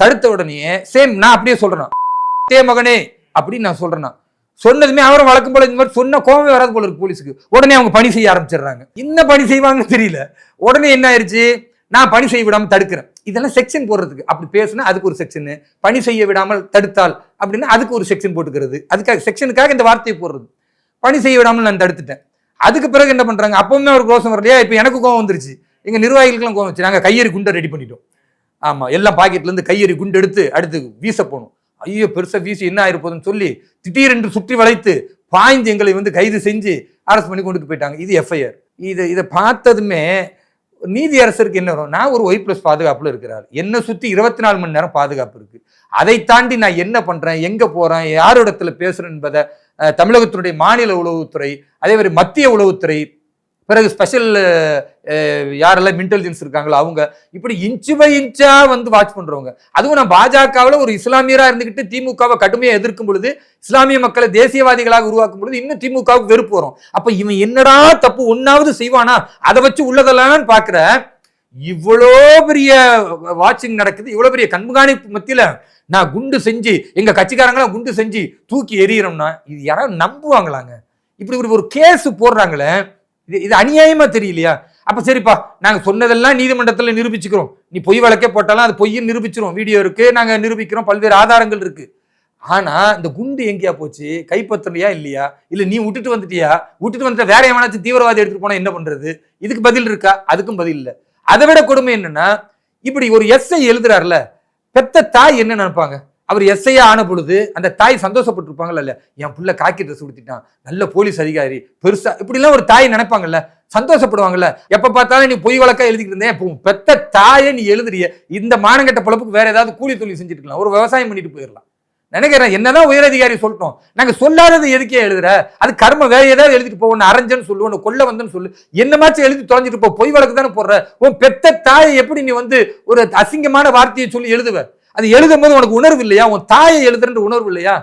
S1: தடுத்த உடனே சேம் நான் அப்படியே சொல்கிறேன் தே மகனே அப்படின்னு நான் சொல்கிறேன்னா சொன்னதுமே அவரும் வழக்கம் போல இந்த மாதிரி சொன்ன கோவமே வராது போல இருக்கு போலீஸுக்கு. உடனே அவங்க பணி செய்ய ஆரம்பிச்சிடுறாங்க. என்ன பணி செய்வாங்கன்னு தெரியல. உடனே என்ன ஆயிடுச்சு நான் பணி செய்ய விடாமல் தடுக்கிறேன். இதெல்லாம் செக்ஷன் போடுறதுக்கு. அப்படி பேசுனா அதுக்கு ஒரு செக்ஷன். பணி செய்ய விடாமல் தடுத்தால் அப்படின்னா அதுக்கு ஒரு செக்ஷன் போட்டுக்கிறது. அதுக்காக செக்ஷனுக்காக இந்த வார்த்தையை போடுறது. பணி செய்ய விடாமல் நான் தடுத்துட்டேன். அதுக்கு பிறகு என்ன பண்றாங்க? அப்பவுமே ஒரு கோஷம் வரலையா? இப்போ எனக்கு கோவம் வந்துருச்சு. எங்க நிர்வாகிகளுக்கெல்லாம் கோவம் வச்சு நாங்கள் கையெறி குண்டை ரெடி பண்ணிட்டோம். ஆமா எல்லாம் பாக்கெட்ல இருந்து கையெறி குண்டு எடுத்து அடுத்து வீச போகணும் ஐயோ பெருசா வீசி என்ன ஆயிருப்போதுன்னு சொல்லி திடீரென்று சுற்றி வளைத்து பாய்ந்து எங்களை வந்து கைது செஞ்சு அரெஸ்ட் பண்ணி கொண்டு போயிட்டாங்க. இது எஃப்ஐஆர் இது இதை பார்த்ததுமே நீதி அரசருக்கு என்ன வரும்? நான் ஒரு ஒய் ப்ளஸ் பாதுகாப்பில் இருக்கிறார். என்னை சுற்றி இருபத்தி நாலு மணி நேரம் பாதுகாப்பு இருக்குது அதை தாண்டி நான் என்ன பண்ணுறேன் எங்கே போகிறேன் யாரிடத்துல பேசுகிறேன் என்பதை தமிழகத்தினுடைய மாநில உளவுத்துறை அதே மாதிரி மத்திய உளவுத்துறை பிறகு ஸ்பெஷல் யாரெல்லாம் இன்டெலிஜென்ஸ் இருக்காங்களோ அவங்க. இப்படி இன்ச்சு பை இன்ச்சா வந்து வாட்ச் பண்றவங்க. அதுவும் நான் பாஜகவில் ஒரு இஸ்லாமியராக இருந்துக்கிட்டு திமுகவை கடுமையாக எதிர்க்கும் பொழுது இஸ்லாமிய மக்களை தேசியவாதிகளாக உருவாக்கும் பொழுது இன்னும் திமுகவுக்கு வெறுப்பு வரும். அப்போ இவன் என்னடா தப்பு ஒன்னாவது செய்வானா? அதை வச்சு உள்ளதெல்லாம் பார்க்குற இவ்வளோ பெரிய வாட்சிங் நடக்குது இவ்வளோ பெரிய கண்காணிப்பு மத்தியில் நான் குண்டு செஞ்சு எங்க கட்சிக்காரங்களாம் குண்டு செஞ்சு தூக்கி எறிகிறோம்னா இது யாராவது நம்புவாங்களாங்க? இப்படி இப்படி ஒரு கேஸ் போடுறாங்களே இது இது அநியாயமா தெரியலையா? அப்ப சரிப்பா நாங்க சொன்னதெல்லாம் நீதிமன்றத்துல நிரூபிச்சுக்கிறோம். நீ பொய் வழக்கே போட்டாலும் அது பொய்யும் நிரூபிச்சிரும். வீடியோ இருக்கு நாங்க நிரூபிக்கிறோம் பல்வேறு ஆதாரங்கள் இருக்கு. ஆனா இந்த குண்டு எங்கேயா போச்சு? கைப்பற்றலையா இல்லையா? இல்ல நீ விட்டுட்டு வந்துட்டியா? விட்டுட்டு வந்துட்ட வேற எவனாச்சும் தீவிரவாதி எடுத்துட்டு போனா என்ன பண்றது? இதுக்கு பதில் இருக்கா? அதுக்கும் பதில் இல்ல. அதை விட கொடுமை என்னன்னா இப்படி ஒரு எஸ்ஐ எழுதுறாருல பெத்த தாய் என்ன நினைப்பாங்க? அவர் எஸ்ஐயா ஆன பொழுது அந்த தாய் சந்தோஷப்பட்டிருப்பாங்கல்ல இல்ல என் புள்ள காக்கி ட்ரெஸ் கொடுத்துட்டான் நல்ல போலீஸ் அதிகாரி பெருசா இப்படிலாம் ஒரு தாய் நினைப்பாங்கல்ல சந்தோஷப்படுவாங்கல்ல. எப்ப பார்த்தாலும் நீ பொய் வழக்கா எழுதிக்கிட்டு இருந்தேன் இப்போ உன் பெத்த தாயை நீ எழுதுறிய இந்த மானங்கட்ட பொழப்புக்கு வேற ஏதாவது கூலி தொழில் செஞ்சுட்டு இருக்கலாம் ஒரு விவசாயம் பண்ணிட்டு போயிடலாம் நினைக்கிறேன் என்னதான் உயரதிகாரி சொல்லிட்டோம் நாங்க சொல்லாதது எதுக்கே எழுதுற? அது கர்ம வேற ஏதாவது எழுதிட்டு போ அரைஞ்சன்னு சொல்லு ஒன்று கொல்ல வந்தேன்னு சொல்லு என்னமாச்சும் எழுதி தொலைஞ்சிட்டு போ பொய் வழக்கு தானே போடுற? உன் பெத்த தாயை எப்படி நீ வந்து ஒரு அசிங்கமான வார்த்தையை சொல்லி எழுதுவ? அது எழுதும் போது உனக்கு உணர்வு இல்லையா? உன் தாயை எழுதுன்ற உணர்வு இல்லையா?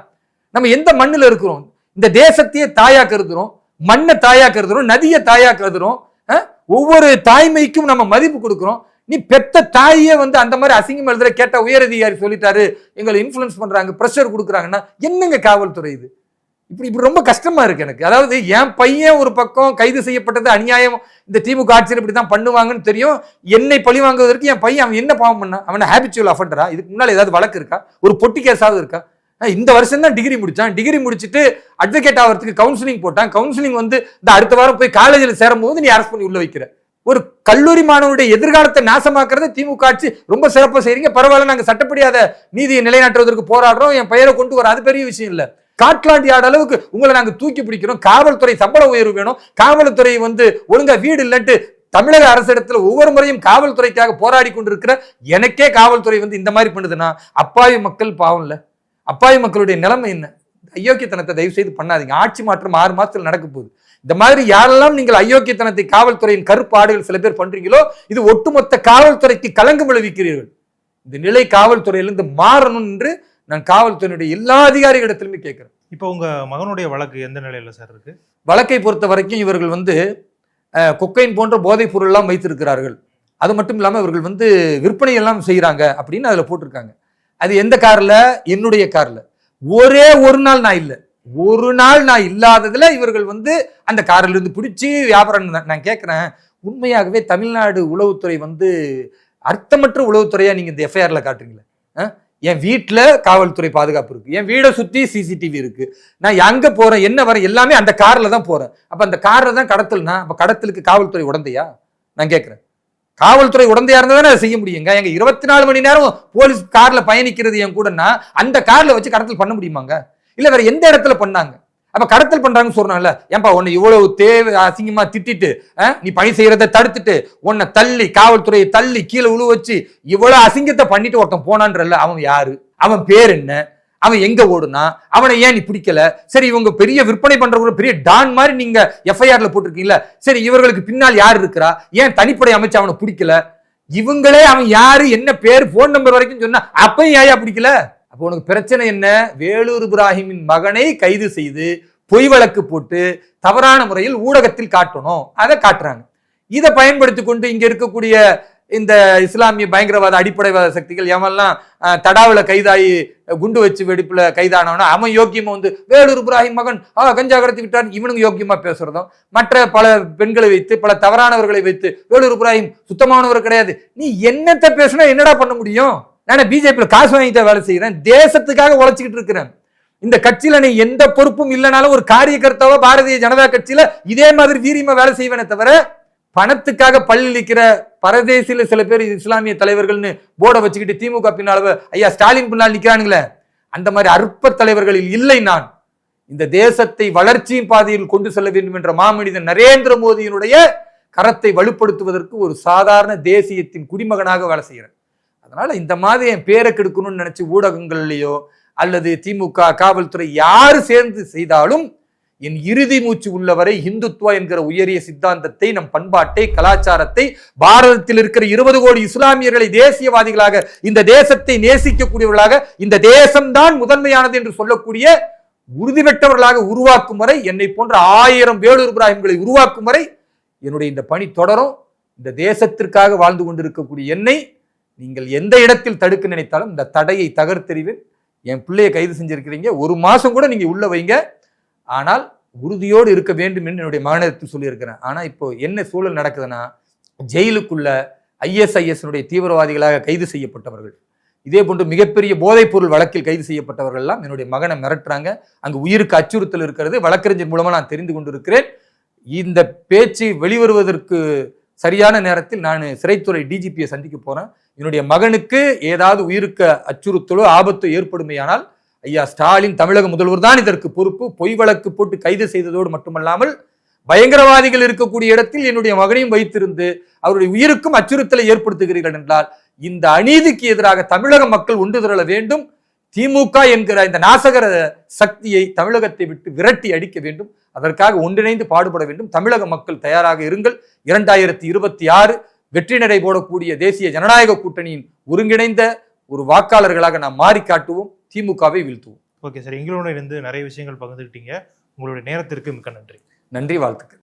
S1: நம்ம எந்த மண்ணில் இருக்கிறோம்? இந்த தேசத்தையே தாயா கருதுறோம் மண்ணை தாயா கருதுறோம் நதியை தாயா கருதுறோம் ஒவ்வொரு தாய்மைக்கும் நம்ம மதிப்பு கொடுக்குறோம். நீ பெத்த தாயே வந்து அந்த மாதிரி அசிங்கம் எழுதுற கேட்ட உயரதிகாரி சொல்லிட்டாரு எங்களை இன்ஃப்ளூயன்ஸ் பண்றாங்க ப்ரெஷர் கொடுக்குறாங்கன்னா என்னங்க காவல்துறை இது? இப்படி இப்படி ரொம்ப கஷ்டமா இருக்கு எனக்கு. அதாவது என் பையன் ஒரு பக்கம் கைது செய்யப்பட்டது அநியாயம் இந்த திமுக ஆட்சியில் இப்படி தான் பண்ணுவாங்கன்னு தெரியும். என்னை பழி வாங்குவதற்கு என் பையன் அவன் என்ன பாவம் பண்ணான் அவனை ஹேபிச்சுவல் அஃபண்டரா இதுக்கு முன்னால் ஏதாவது வழக்கு இருக்கா? ஒரு பொட்டி கேஸாவது இருக்கா? இந்த வருஷம் தான் டிகிரி முடித்தான் டிகிரி முடிச்சுட்டு அட்வொகேட் ஆகிறதுக்கு கவுன்சிலிங் போட்டான். கவுன்சிலிங் வந்து இந்த அடுத்த வாரம் போய் காலேஜில் சேரும்போது நீ அரெஸ்ட் பண்ணி உள்ள வைக்கிற. ஒரு கல்லூரி மாணவனுடைய எதிர்காலத்தை நாசமாக்குறது திமுக ஆட்சி. ரொம்ப சிறப்பாக செய்கிறீங்க பரவாயில்ல நாங்கள் சட்டப்படியாத நீதியை நிலைநாட்டுவதற்கு போராடுறோம். என் பெயரை கொண்டு வர அது பெரிய விஷயம் இல்லை. காட்லாண்டி ஆட அளவுக்கு உங்களை நாங்கள் தூக்கி பிடிக்கிறோம். காவல்துறை சம்பள உயர்வு வேணும். காவல்துறை வந்து ஒழுங்கா வீடு இல்லட்டு தமிழக அரசிடத்துல ஒவ்வொரு முறையும் காவல்துறைக்காக போராடி கொண்டிருக்கிற எனக்கே காவல்துறை வந்து இந்த மாதிரி பண்ணுதுன்னா அப்பாவி மக்கள் பாவம் இல்லை. அப்பாவி மக்களுடைய நிலைமை என்ன? அயோக்கியத்தனத்தை தயவு செய்து பண்ணாதீங்க. ஆட்சி மாற்றம் ஆறு மாதத்தில் நடக்க போகுது. இந்த மாதிரி யாரெல்லாம் நீங்கள் அயோக்கியத்தனத்தை காவல்துறையின் கருப்பு ஆடுகள் சில பேர் பண்றீங்களோ இது ஒட்டுமொத்த காவல்துறைக்கு கலங்கம் விளைவிக்கிறீர்கள். இந்த நிலை காவல்துறையிலிருந்து மாறணும் என்று நான் காவல்துறையினுடைய எல்லா அதிகாரிகளிடத்திலுமே கேட்கிறேன்.
S3: இப்போ உங்க மகனுடைய வழக்கு எந்த நிலையில சார் இருக்கு?
S1: வழக்கை பொறுத்த வரைக்கும் இவர்கள் வந்து கொக்கைன் போன்ற போதைப் பொருள்லாம் வைத்திருக்கிறார்கள். அது மட்டும் இல்லாமல் இவர்கள் வந்து விற்பனை எல்லாம் செய்கிறாங்க அப்படின்னு அதில் போட்டிருக்காங்க. அது எந்த கார்ல? என்னுடைய கார்ல. ஒரே ஒரு நாள் நான் இல்லை. ஒரு நாள் நான் இல்லாததுல இவர்கள் வந்து அந்த காரில் இருந்து பிடிச்சி வியாபாரம் நான் கேட்குறேன். உண்மையாகவே தமிழ்நாடு உளவுத்துறை வந்து அர்த்தமற்ற உளவுத்துறையா நீங்க இந்த எஃப்ஐஆர்ல காட்டுறீங்களே? என் வீட்டில் காவல்துறை பாதுகாப்பு இருக்குது என் வீடை சுற்றி சிசிடிவி இருக்குது நான் எங்கே போகிறேன் என்ன வரேன் எல்லாமே அந்த காரில் தான் போகிறேன் அப்போ அந்த காரில் தான் கடத்தல்னா அப்போ கடத்தலுக்கு காவல்துறை உடந்தையா? நான் கேட்குறேன் காவல்துறை உடந்தையா இருந்தால் தானே செய்ய முடியுங்க? எங்கள் இருபத்தி நாலு மணி நேரம் போலீஸ் காரில் பயணிக்கிறது என் கூடனா அந்த காரில் வச்சு கடத்தல் பண்ண முடியுமாங்க? இல்லை வேற எந்த இடத்துல பண்ணாங்க? அப்ப கடத்தல் பண்றாங்கன்னு சொல்றாங்கல்ல ஏன்பா உன்னை இவ்வளவு தேவை அசிங்கமா திட்டிட்டு நீ பணி செய்யறதை தடுத்துட்டு உன்னை தள்ளி காவல்துறையை தள்ளி கீழே உழு வச்சு இவ்வளவு அசிங்கத்தை பண்ணிட்டு ஒருத்தன் போனான்றல்ல அவன் யாரு? அவன் பேர் என்ன? அவன் எங்க ஓடுனா? அவனை ஏன் நீ பிடிக்கல? சரி இவங்க பெரிய விற்பனை பண்றவங்க பெரிய டான் மாதிரி நீங்க எஃப்ஐஆர்ல போட்டிருக்கீங்களா சரி இவர்களுக்கு பின்னால் யார் இருக்கிறா? ஏன் தனிப்படை அமைச்சு அவனை பிடிக்கல? இவங்களே அவன் யாரு என்ன பேர் போன் நம்பர் வரைக்கும் சொன்னா அப்பயும் ஏயா பிடிக்கல? அப்போ உனக்கு பிரச்சனை என்ன? வேலூர் இப்ராஹிமின் மகனை கைது செய்து பொய் வழக்கு போட்டு தவறான முறையில் ஊடகத்தில் காட்டணும். அதை காட்டுறாங்க. இதை பயன்படுத்தி கொண்டு இங்க இருக்கக்கூடிய இந்த இஸ்லாமிய பயங்கரவாத அடிப்படைவாத சக்திகள் எவெல்லாம் தடாவில் தடாவுல கைதாகி குண்டு வச்சு வெடிப்பில் கைதானவனா அவன் யோக்கியமாக வந்து வேலூர் இப்ராஹிம் மகன் ஆ கஞ்சா கடத்தி விட்டான் இவனுங்க யோக்கியமாக பேசுறதும் மற்ற பல பெண்களை வைத்து பல தவறானவர்களை வைத்து வேலூர் இப்ராஹிம் சுத்தமானவர் கிடையாது. நீ என்னத்த பேசுனா என்னடா பண்ண முடியும்? நான் பிஜேபியில் காசு வாங்கிட்டு வேலை செய்கிறேன் தேசத்துக்காக உழைச்சிக்கிட்டு இருக்கிறேன். இந்த கட்சியில நீ எந்த பொறுப்பும் இல்லைனாலும் ஒரு காரியகர்த்தாவா பாரதிய ஜனதா கட்சியில இதே மாதிரி வீரியமா வேலை செய்வேனே தவிர பணத்துக்காக பள்ளிக்கிற பரதேசில சில பேர் இஸ்லாமிய தலைவர்கள்னு போர்டை வச்சுக்கிட்டு திமுக பின்னால ஐயா ஸ்டாலின் பின்னால் நிற்கிறானுங்களே அந்த மாதிரி அற்ப தலைவர்களில் இல்லை நான். இந்த தேசத்தை வளர்ச்சியின் பாதையில் கொண்டு செல்ல வேண்டும் என்ற மாமனிதன் நரேந்திர மோடியினுடைய கரத்தை வலுப்படுத்துவதற்கு ஒரு சாதாரண தேசியத்தின் குடிமகனாக வேலை செய்கிறேன். அதனால இந்த மாதிரி என் பேரை கெடுக்கணும்னு நினைச்சு ஊடகங்கள்லையோ அல்லது திமுக காவல்துறை யார் சேர்ந்து செய்தாலும் என் இறுதி மூச்சு உள்ளவரை இந்துத்துவா என்கிற உயரிய சித்தாந்தத்தை நம் பண்பாட்டை கலாச்சாரத்தை பாரதத்தில் இருக்கிற இருபது கோடி இஸ்லாமியர்களை தேசியவாதிகளாக இந்த தேசத்தை நேசிக்கக்கூடியவர்களாக இந்த தேசம்தான் முதன்மையானது என்று சொல்லக்கூடிய உறுதிபெற்றவர்களாக உருவாக்கும் வரை என்னை போன்ற ஆயிரம் வேலூர் இப்ராஹிம்களை உருவாக்கும் வரை என்னுடைய இந்த பணி தொடரும். இந்த தேசத்திற்காக வாழ்ந்து கொண்டிருக்கக்கூடிய என்னை நீங்கள் எந்த இடத்தில் தடுக்க நினைத்தாலும் இந்த தடையை தகர்த்தெறிவேன். என் பிள்ளையை கைது செஞ்சிருக்கிறீங்க. ஒரு மாதம் கூட நீங்கள் உள்ளே வைங்க. ஆனால் உறுதியோடு இருக்க வேண்டும் என்று என்னுடைய மகனிடத்தில் சொல்லியிருக்கிறேன். ஆனால் இப்போ என்ன சூழல் நடக்குதுன்னா ஜெயிலுக்குள்ள ஐஎஸ்ஐஎஸ்னுடைய தீவிரவாதிகளாக கைது செய்யப்பட்டவர்கள் இதே போன்று மிகப்பெரிய போதைப்பொருள் வழக்கில் கைது செய்யப்பட்டவர்கள் எல்லாம் என்னுடைய மகனை மிரட்டுறாங்க. அங்கு உயிருக்கு அச்சுறுத்தல் இருக்கிறது. வழக்கறிஞர் மூலமாக நான் தெரிந்து கொண்டிருக்கிறேன். இந்த பேச்சு வெளிவருவதற்கு சரியான நேரத்தில் நான் சிறைத்துறை டிஜிபியை சந்திக்க போகிறேன் என்னுடைய மகனுக்கு ஏதாவது உயிருக்கு அச்சுறுத்தலோ ஆபத்தோ ஏற்படுமையானால் ஐயா ஸ்டாலின் தமிழக முதல்வர் தான் இதற்கு பொறுப்பு. பொய் வழக்கு போட்டு கைது செய்ததோடு மட்டுமல்லாமல் பயங்கரவாதிகள் இருக்கக்கூடிய இடத்தில் என்னுடைய மகனையும் வைத்திருந்து அவருடைய உயிருக்கும் அச்சுறுத்தலை ஏற்படுத்துகிறீர்கள் என்றால் இந்த அநீதிக்கு எதிராக தமிழக மக்கள் ஒன்று திரள வேண்டும். திமுக என்கிற இந்த நாசகர சக்தியை தமிழகத்தை விட்டு விரட்டி அடிக்க வேண்டும். அதற்காக ஒன்றிணைந்து பாடுபட வேண்டும். தமிழக மக்கள் தயாராக இருங்கள். இரண்டாயிரத்தி இருபத்தி ஆறு வெற்றி நடை போடக்கூடிய தேசிய ஜனநாயக கூட்டணியின் ஒருங்கிணைந்த ஒரு வாக்காளர்களாக நாம் மாறி காட்டுவோம் திமுகவை வீழ்த்துவோம்.
S3: ஓகே சார் எங்களோட இருந்து நிறைய விஷயங்கள் பகிர்ந்துக்கிட்டீங்க. உங்களுடைய நேரத்திற்கு மிக்க நன்றி.
S1: நன்றி வாழ்த்துக்கள்.